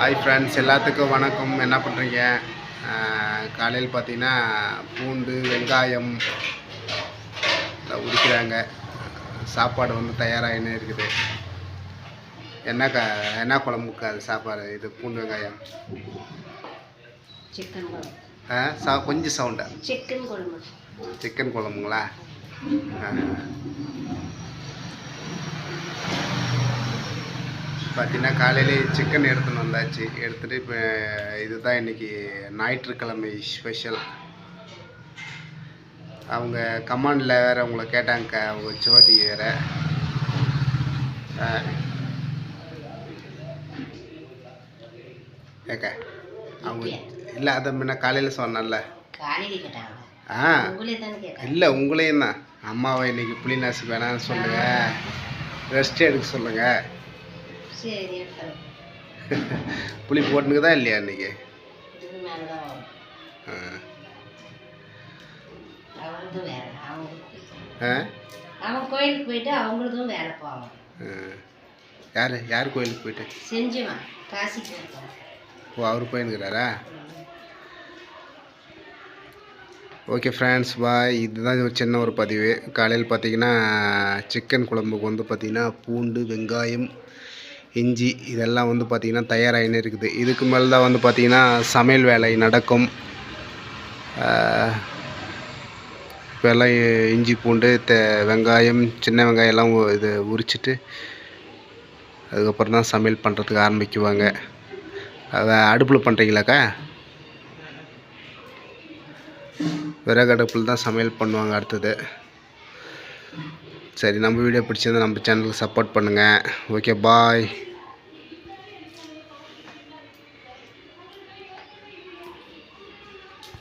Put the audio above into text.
Hi friends எல்லாத்துக்கும் வணக்கம். என்ன பண்ணுறீங்க காலையில் பார்த்தீங்கன்னா பூண்டு வெங்காயம் எல்லாம் உரிக்கிறாங்க. சாப்பாடு வந்து தயாராகின்னு இருக்குது. என்ன க என்ன குழம்புக்கு அது சாப்பாடு? இது பூண்டு வெங்காயம். சிக்கன் ஆ சா கொஞ்சம் சவுண்டா சிக்கன் குழம்பு. சிக்கன் குழம்புங்களா? பார்த்தீங்கன்னா காலையிலே சிக்கன் எடுத்துன்னு வந்தாச்சு. எடுத்துகிட்டு இப்போ இதுதான் இன்னைக்கு ஞாயிற்றுக்கிழமை ஸ்பெஷல் அவங்க கமாண்டில் வேறு உங்களை கேட்டாங்க அவங்க ஜோதி வேறு. ஏக்க அவங்க இல்லை அதை முன்ன காலையில் சொன்னேன்ல. ஆ. இல்லை உங்களையும் தான். அம்மாவை இன்னைக்கு புளிநாசி வேணாம்னு சொல்லுங்கள் ரெஸ்ட் எடுக்க சொல்லுங்கள் புளி போட்டுனுக்குதா இல்லையா இன்னைக்கு அவன் கோயிலுக்கு போயிட்டு அவங்களதும் வேலை போவான் ஆ. யார் யார் கோயிலுக்கு போயிட்டு செஞ்சுவான் காசிக்கு ஓ அவர் போயின்னுக்கிறாரா ஓகே ஃப்ரெண்ட்ஸ் பாய் இதுதான் ஒரு சின்ன ஒரு பதிவு காலையில் பார்த்தீங்கன்னா சிக்கன் குழம்புக்கு வந்து பார்த்திங்கன்னா பூண்டு வெங்காயம் இஞ்சி இதெல்லாம் வந்து பார்த்திங்கன்னா தயாராகின்னு இருக்குது. இதுக்கு மேலே தான் வந்து பார்த்திங்கன்னா சமையல் வேலை நடக்கும். இப்போல்லாம் இஞ்சி பூண்டு தே வெங்காயம் சின்ன வெங்காயம் எல்லாம் உ- இது உரிச்சிட்டு அதுக்கப்புறம் தான் சமையல் பண்ணுறதுக்கு ஆரம்பிக்குவாங்க. அதை அடுப்பில் பண்ணுறீங்களாக்கா விறகு அடுப்பில் தான் சமையல் பண்ணுவாங்க அடுத்தது. சரி நம்ம வீடியோ பிடிச்சிருந்தா நம்ம சேனலுக்கு சப்போர்ட் பண்ணுங்கள் ஓகே பாய்